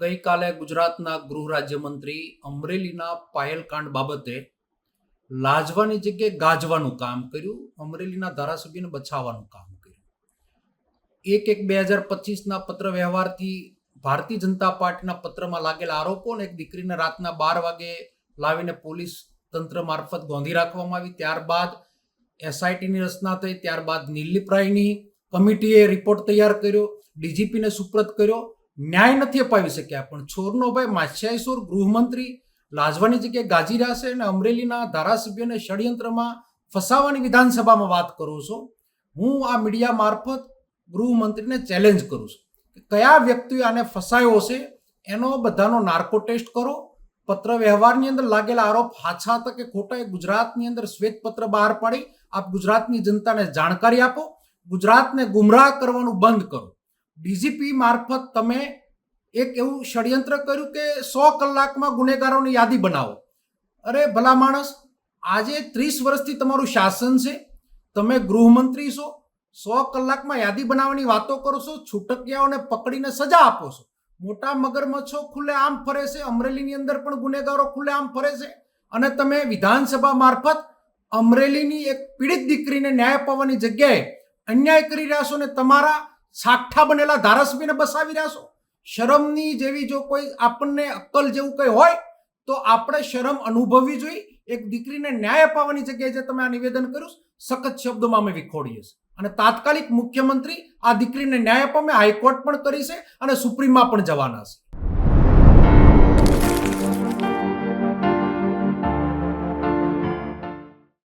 ગઈકાલે ગુજરાતના ગૃહ રાજ્યમંત્રી અમરેલીના પાયલકાંડ બાબતે લાજવાની જગ્યાએ ગાજવાનું કામ કર્યું, અમરેલીના ધારાસભ્યને બચાવવાનું કામ કર્યું. એક એક બે હજાર પચીસના પત્ર વ્યવહારથી ભારતીય જનતા પાર્ટીના પત્રમાં લાગેલા આરોપો અને એક દીકરીને રાતના બાર વાગે લાવીને પોલીસ તંત્ર મારફત ગોંધી રાખવામાં આવી. ત્યારબાદ એસઆઈટીની રચના થઈ. ત્યારબાદ નીલીપરાયની કમિટીએ રિપોર્ટ તૈયાર કર્યો. ડીજીપીને સુપ્રત કર્યો. ન્યાય નથી અપાવી શક્યા. પણ છોરનો ભાઈ માછિયાઈસોર ગૃહમંત્રી લાજવાની જગ્યાએ ગાજી રહ્યા છે અને અમરેલીના ધારાસભ્યને ષડયંત્રમાં ફસાવાની વિધાનસભામાં વાત કરું છું. હું આ મીડિયા મારફત ગૃહમંત્રીને ચેલેન્જ કરું છું કે કયા વ્યક્તિએ આને ફસાયો છે એનો બધાનો નાર્કો ટેસ્ટ કરો. પત્ર વ્યવહારની અંદર લાગેલા આરોપ હાછા હતા કે ખોટા એ ગુજરાતની અંદર શ્વેતપત્ર બહાર પાડી. આપ ગુજરાતની જનતાને જાણકારી આપો. ગુજરાતને ગુમરાહ કરવાનું બંધ કરો. ડીજીપી મારફત તમે એક એવું ષડયંત્ર કર્યું કે સો કલાકમાં ગુનેગારોની યાદી બનાવો. અરે ભલા માણસ, આજે ત્રીસ વર્ષથી તમારું શાસન છે, તમે ગૃહમંત્રી છો, સો કલાકમાં યાદી બનાવવાની વાતો કરો છો, છૂટકિયાઓને પકડીને સજા આપો છો. મોટા મગરમચ્છો ખુલ્લે આમ ફરે છે, અમરેલીની અંદર પણ ગુનેગારો ખુલ્લે આમ ફરે છે. અને તમે વિધાનસભા મારફત અમરેલીની એક પીડિત દીકરીને ન્યાય અપાવવાની જગ્યાએ અન્યાય કરી રહ્યા છો ને તમારા સાઠા બનેલા ધારાસભ્યને બસાવી રહ્યા છો. શરમની જેવી જો કોઈ આપણને અક્કલ જેવું કંઈ હોય, તો આપણે શરમ અનુભવવી જોઈએ. એક દીકરીને ન્યાય અપાવવાની જગ્યાએ જે તમે આ નિવેદન કર્યું સખત શબ્દોમાં અમે વિખોડીએ છીએ. અને તાત્કાલિક મુખ્યમંત્રી આ દીકરીને ન્યાય અપાવે હાઈકોર્ટ પણ કરી છે અને સુપ્રીમમાં પણ જવાના છે.